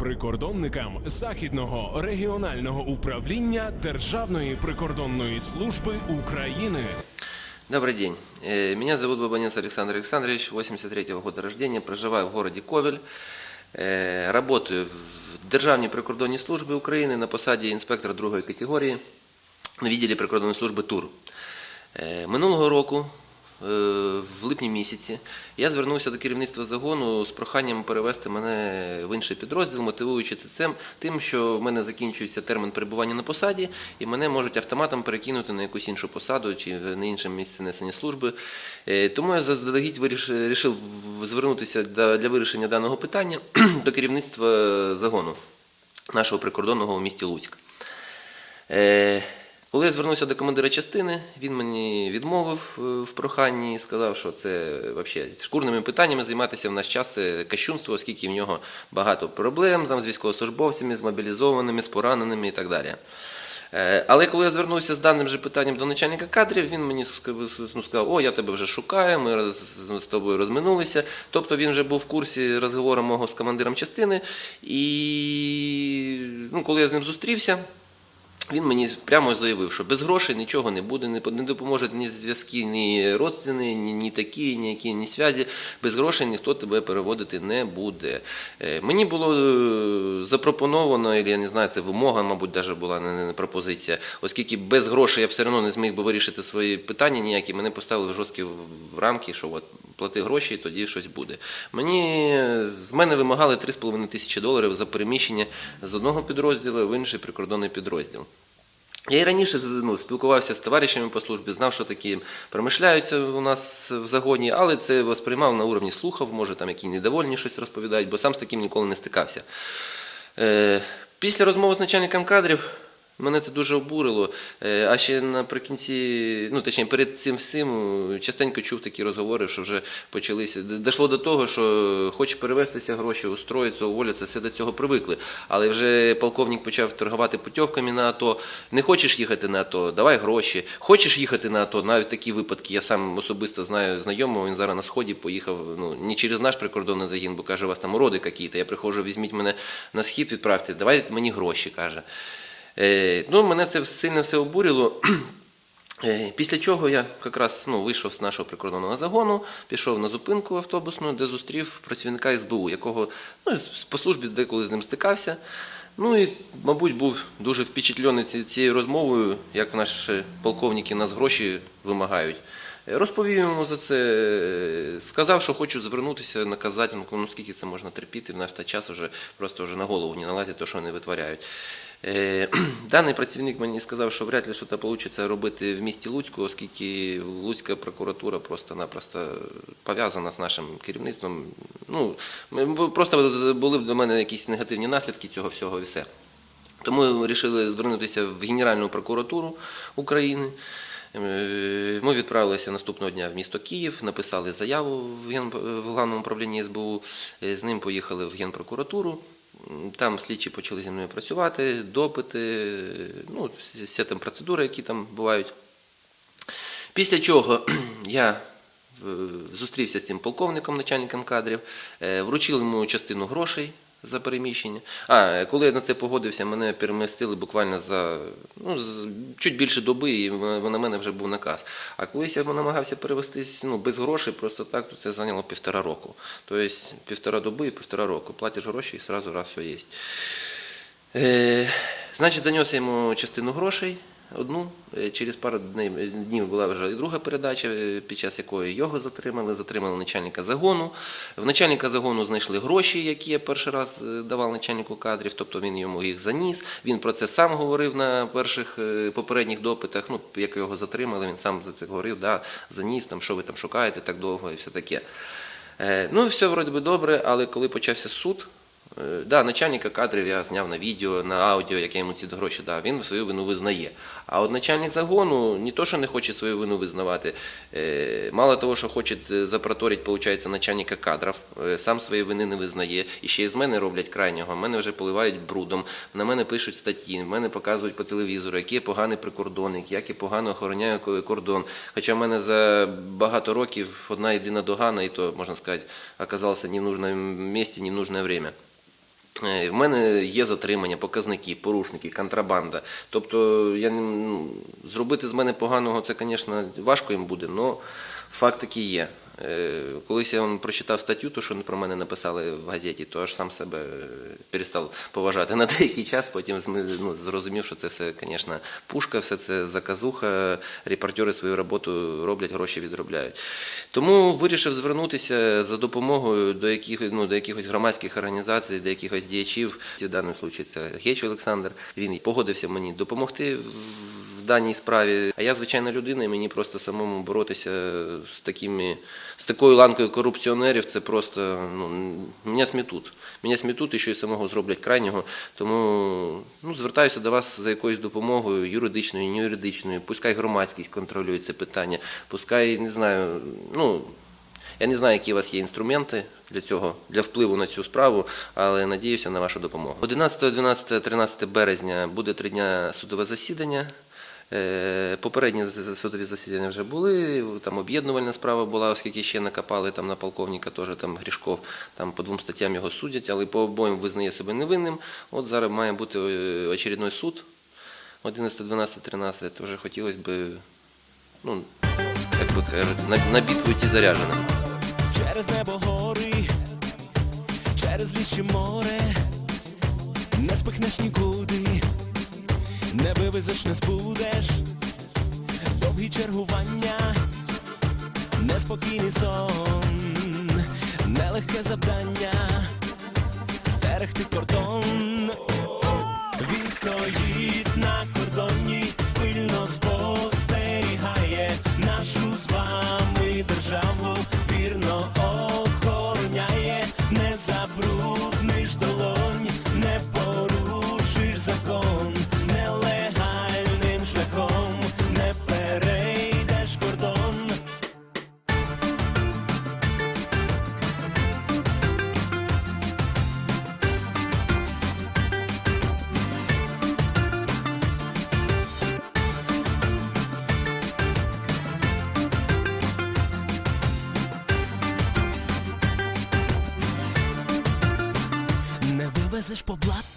прикордонникам Західного регіонального управління Державної прикордонної служби України. Добрый день. Э, Меня зовут Бабанец Александр Александрович, 83 года рождения, проживаю в городе Ковель. Э, Работаю в Державній прикордонній службі України на посаді інспектора другої категорії на відділі прикордонної служби ТУР. Е, Минулого року, е, в липні місяці, я звернувся до керівництва загону з проханням перевести мене в інший підрозділ, мотивуючи це тим, що в мене закінчується термін перебування на посаді, і мене можуть автоматом перекинути на якусь іншу посаду чи на інше місце несення служби. Е, Тому я заздалегідь вирішив звернутися для вирішення даного питання до керівництва загону нашого прикордонного в місті Луцьк. Е, Коли я звернувся до командира частини, він мені відмовив е, в проханні і сказав, що це взагалі шкурними питаннями займатися в наш час це кощунство, оскільки в нього багато проблем там, з військовослужбовцями, з мобілізованими, з пораненими і так далі. Е, Але коли я звернувся з даним же питанням до начальника кадрів, він мені ну, сказав, о, я тебе вже шукаю, ми з тобою розминулися. Тобто він вже був в курсі розговору мого з командиром частини. І ну, коли я з ним зустрівся, він мені прямо заявив, що без грошей нічого не буде, не по- не допоможуть ні зв'язки, ні родственні, ні, ні такі, ніякі, ні зв'язі. Без грошей ніхто тебе переводити не буде. Е, Мені було е, запропоновано, я не знаю, це вимога, мабуть, навіть була не, пропозиція, оскільки без грошей я все одно не зміг би вирішити свої питання ніякі. Мене поставили жорсткі в рамки, що от плати гроші, і тоді щось буде. Мені з мене вимагали 3,5 тисячі доларів за переміщення з одного підрозділу в інший прикордонний підрозділ. Я і раніше ну, спілкувався з товаришами по службі, знав, що такі промишляються у нас в загоні, але це восприймав на уровні слухав, може там які недовольні щось розповідають, бо сам з таким ніколи не стикався. Е, після розмови з начальником кадрів мене це дуже обурило. Е, а ще наприкінці, ну точніше, перед цим всім е, частенько чув такі розговори, що вже почалися. Дійшло до того, що хоче перевестися гроші, устроїться, уволитися, все до цього привикли. Але вже полковник почав торгувати путівками на АТО. Не хочеш їхати на АТО, давай гроші. Хочеш їхати на АТО, навіть такі випадки. Я сам особисто знаю знайомого, він зараз на сході поїхав. Ну не через наш прикордонний загін, бо каже, у вас там уроди якісь. Я приходжу, візьміть мене на схід, відправте, давай мені гроші, каже. Е, ну, мене це сильно все обурило. Е, Після чого я якраз ну, вийшов з нашого прикордонного загону, пішов на зупинку автобусну, де зустрів працівника СБУ, якого ну, по службі деколи з ним стикався. Ну і, мабуть, був дуже впечатлений цією розмовою, як наші полковники нас гроші вимагають. Е, Розповів йому за це, сказав, що хочу звернутися, наказати, ну, скільки це можна терпіти, в наш та час вже просто вже на голову не налазить, то що вони витворяють. Е, Даний працівник мені сказав, що вряд ли щось вийде робити в місті Луцьку, оскільки Луцька прокуратура просто-напросто пов'язана з нашим керівництвом. Ну, просто були б до мене якісь негативні наслідки цього всього і все. Тому вирішили звернутися в Генеральну прокуратуру України. Е, Ми відправилися наступного дня в місто Київ, написали заяву в, головному управлінні СБУ. Е, З ним поїхали в Генпрокуратуру. Там слідчі почали зі мною працювати, допити, ну, всі там процедури, які там бувають. Після чого я е, зустрівся з цим полковником, начальником кадрів, е, вручив йому частину грошей за переміщення. А коли я на це погодився, мене перемістили буквально за ну, чуть більше доби, і на мене вже був наказ. А колись я намагався перевестись ну, без грошей, просто так, то це зайняло півтора року. Тобто півтора доби і півтора року. Платиш гроші і одразу раз все є. Е, значить, занес я йому частину грошей. Одну Е, через пару днів, днів була вже і друга передача, е, під час якої його затримали, затримали начальника загону. В начальника загону знайшли гроші, які я перший раз е, давав начальнику кадрів, тобто він йому їх заніс. Він про це сам говорив на перших е, попередніх допитах. Ну, як його затримали, він сам за це говорив, да, заніс, там, що ви там шукаєте так довго і все таке. Е, Ну все вроді би добре, але коли почався суд, е, да, начальника кадрів я зняв на відео, на аудіо, як я йому ці гроші дав, він свою вину визнає. А от начальник загону не то, що не хоче свою вину визнавати, е, мало того, що хоче е, запроторити, виходить, начальника кадрів, е, сам свої вини не визнає, і ще з мене роблять крайнього, мене вже поливають брудом, на мене пишуть статті, мене показують по телевізору, який я поганий прикордонник, як я погано охороняю кордон. Хоча в мене за багато років одна єдина догана, і то, можна сказати, оказалася не в нужному місці, не в нужне время. Е, В мене є затримання, показники, порушники, контрабанда. Тобто я ну, зробити з мене поганого це, звісно, важко їм буде, але факт такий є. Е, Колись я вон, прочитав статтю, то що про мене написали в газеті, то аж сам себе перестав поважати на деякий час. Потім ну, зрозумів, що це все, звісно, пушка, все це заказуха. Репортери свою роботу роблять, гроші відробляють. Тому вирішив звернутися за допомогою до яких, ну, до якихось громадських організацій, до якихось діячів. В даному випадку це Геч Олександр. Він погодився мені допомогти в даній справі. А я звичайна людина, і мені просто самому боротися з такими з такою ланкою корупціонерів. Це просто ну мене смітуть. Мене смітуть і що й самого зроблять крайнього. Тому ну звертаюся до вас за якоюсь допомогою юридичною, не юридичною. Пускай громадськість контролює це питання. Пускай не знаю. Ну я не знаю, які у вас є інструменти для цього, для впливу на цю справу, але надіюся на вашу допомогу. 11, 12, 13 березня буде три дня судове засідання. Е, Попередні судові засідання вже були, там об'єднувальна справа була, оскільки ще накопали там на полковника, теж там Грішков, там по двом статтям його судять, але по обоїм визнає себе невинним. От зараз має бути е, очередний суд 11, 12, 13. То вже хотілося б, ну, як би кажуть, на, на битву йти зарядженим. через небо гори, через чи море, не спихнеш нікуди, не вивезеш, не збудеш, довгі чергування, неспокійний сон, нелегке завдання, стерегти кордон. Він стоїть на кордоні, пильно спостерігає Не вивезеш по блату,